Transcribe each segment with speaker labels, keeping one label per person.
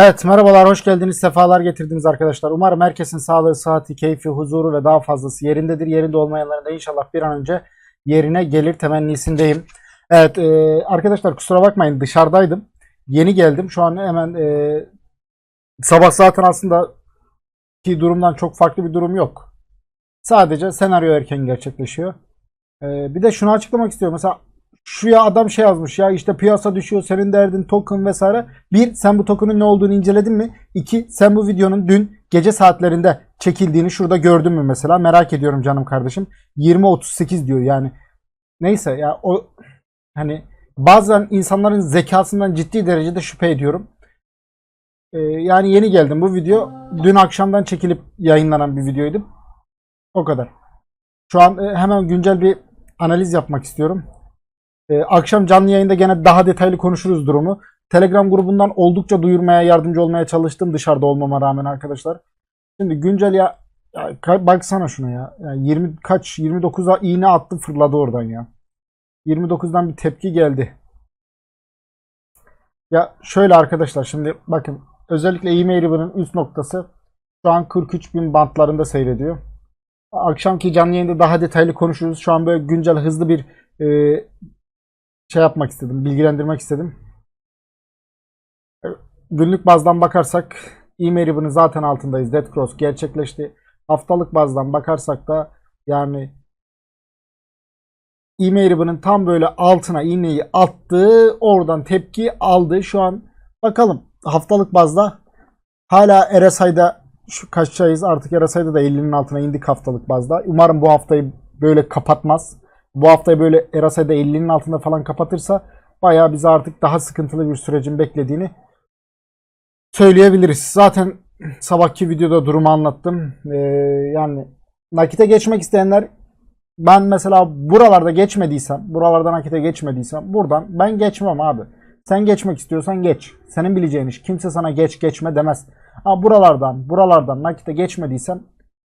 Speaker 1: Evet merhabalar hoş geldiniz sefalar getirdiniz arkadaşlar. Umarım herkesin sağlığı, sıhhati, keyfi, huzuru ve daha fazlası yerindedir. Yerinde olmayanların da inşallah bir an önce yerine gelir temennisindeyim. Evet e, arkadaşlar kusura bakmayın dışarıdaydım. Yeni geldim. Şu an hemen e, sabah zaten aslında ki durumdan çok farklı bir durum yok. Sadece senaryo erken gerçekleşiyor. E, bir de şunu açıklamak istiyorum. Mesela şuraya adam şey yazmış ya işte piyasa düşüyor senin derdin token vesaire. Bir sen bu token'ın ne olduğunu inceledin mi? İki sen bu videonun dün gece saatlerinde çekildiğini şurada gördün mü mesela? Merak ediyorum canım kardeşim. 20.38 diyor yani. Neyse ya o hani bazen insanların zekasından ciddi derecede şüphe ediyorum. Ee, yani yeni geldim bu video dün akşamdan çekilip yayınlanan bir videoydu. O kadar. Şu an e, hemen güncel bir analiz yapmak istiyorum. Ee, akşam canlı yayında gene daha detaylı konuşuruz durumu. Telegram grubundan oldukça duyurmaya yardımcı olmaya çalıştım dışarıda olmama rağmen arkadaşlar. Şimdi güncel ya, ya baksana şuna ya. Yani 20 kaç 29'a iğne attı fırladı oradan ya. 29'dan bir tepki geldi. Ya şöyle arkadaşlar şimdi bakın özellikle e-mail ribbon'ın üst noktası şu an 43 bin bantlarında seyrediyor. Akşamki canlı yayında daha detaylı konuşuruz. Şu an böyle güncel hızlı bir e, şey yapmak istedim, bilgilendirmek istedim. Günlük bazdan bakarsak ribbon'ın zaten altındayız. Dead Cross gerçekleşti. Haftalık bazdan bakarsak da yani ribbon'ın tam böyle altına iğneyi attı. Oradan tepki aldı. Şu an bakalım haftalık bazda hala RSI'da şu kaçacağız artık RSI'da da 50'nin altına indik haftalık bazda. Umarım bu haftayı böyle kapatmaz. Bu haftayı böyle RSI'da 50'nin altında falan kapatırsa bayağı bizi artık daha sıkıntılı bir sürecin beklediğini söyleyebiliriz. Zaten sabahki videoda durumu anlattım. Ee, yani nakite geçmek isteyenler ben mesela buralarda geçmediysem, buralardan nakite geçmediysem buradan ben geçmem abi. Sen geçmek istiyorsan geç. Senin bileceğin iş. Kimse sana geç geçme demez. Ama buralardan, buralardan nakite geçmediysen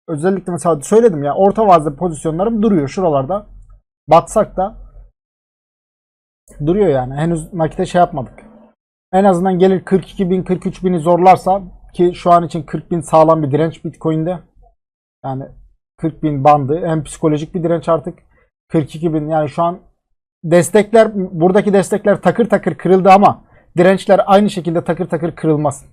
Speaker 1: özellikle mesela söyledim ya orta vazda pozisyonlarım duruyor şuralarda. Batsak da duruyor yani. Henüz nakite şey yapmadık. En azından gelir 42 bin 43 bini zorlarsa ki şu an için 40 bin sağlam bir direnç Bitcoin'de. Yani 40 bin bandı. Hem psikolojik bir direnç artık. 42 bin yani şu an destekler buradaki destekler takır takır kırıldı ama dirençler aynı şekilde takır takır kırılmaz.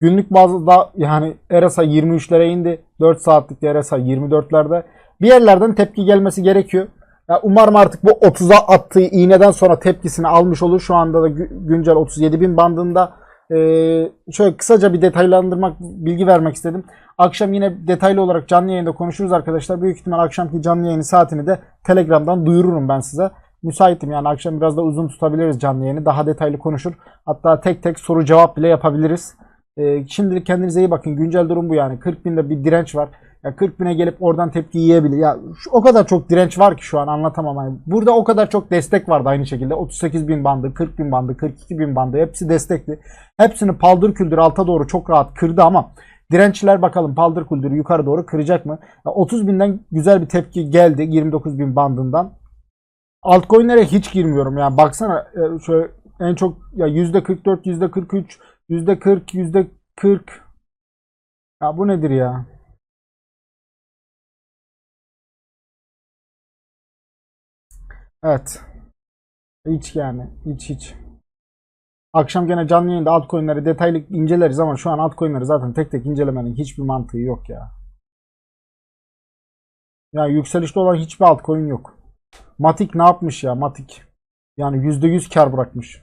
Speaker 1: Günlük bazda yani RSI 23'lere indi. 4 saatlik RSI 24'lerde. Bir yerlerden tepki gelmesi gerekiyor. Ya umarım artık bu 30'a attığı iğneden sonra tepkisini almış olur. Şu anda da gü- güncel 37 bin bandında. Ee, şöyle kısaca bir detaylandırmak, bilgi vermek istedim. Akşam yine detaylı olarak canlı yayında konuşuruz arkadaşlar. Büyük ihtimal akşamki canlı yayını saatini de Telegram'dan duyururum ben size. Müsaitim yani akşam biraz da uzun tutabiliriz canlı yayını. Daha detaylı konuşur. Hatta tek tek soru cevap bile yapabiliriz. Ee, şimdilik kendinize iyi bakın. Güncel durum bu yani. 40 binde bir direnç var. Ya 40 bine gelip oradan tepki yiyebilir. Ya şu- o kadar çok direnç var ki şu an anlatamam. Yani burada o kadar çok destek vardı aynı şekilde. 38 bin bandı, 40 bin bandı, 42 bin bandı. Hepsi destekli. Hepsini paldır küldür alta doğru çok rahat kırdı ama dirençler bakalım paldır küldür yukarı doğru kıracak mı? Ya 30 binden güzel bir tepki geldi 29 bin bandından. Altcoin'lere hiç girmiyorum yani baksana e, şöyle en çok ya %44, %43, %40, %40 ya bu nedir ya? Evet. Hiç yani. Hiç hiç. Akşam gene canlı yayında altcoin'leri detaylı inceleriz ama şu an altcoin'leri zaten tek tek incelemenin hiçbir mantığı yok ya. Ya yükselişte olan hiçbir altcoin yok. Matik ne yapmış ya Matik? Yani %100 kar bırakmış.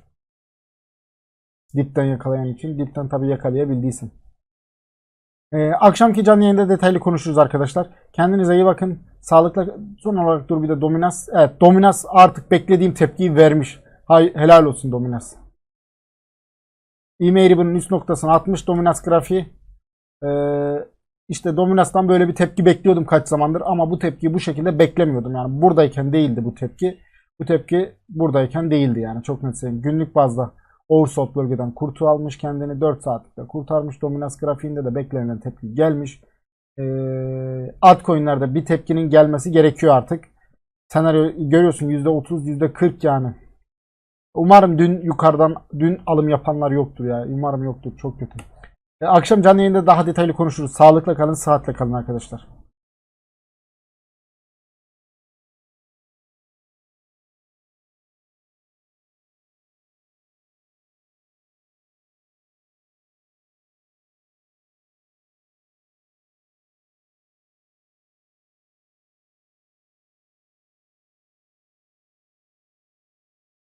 Speaker 1: Dipten yakalayan için. Dipten tabii yakalayabildiysin. Ee, akşamki canlı yayında detaylı konuşuruz arkadaşlar. Kendinize iyi bakın. Sağlıkla son olarak dur bir de Dominas. Evet Dominas artık beklediğim tepkiyi vermiş. Hay, helal olsun Dominas. Ribbon'ın üst noktasına atmış Dominas grafiği. Ee, işte Dominas'tan böyle bir tepki bekliyordum kaç zamandır ama bu tepkiyi bu şekilde beklemiyordum. Yani buradayken değildi bu tepki. Bu tepki buradayken değildi yani çok net söyleyeyim. Günlük bazda oversold bölgeden kurtu almış kendini 4 saatlikte kurtarmış. Dominas grafiğinde de beklenen tepki gelmiş. Ee, altcoin'lerde bir tepkinin gelmesi gerekiyor artık. Senaryo görüyorsun %30 %40 yani. Umarım dün yukarıdan dün alım yapanlar yoktur ya. Umarım yoktur. Çok kötü. E, akşam canlı yayında daha detaylı konuşuruz. Sağlıkla kalın, sıhhatle kalın arkadaşlar.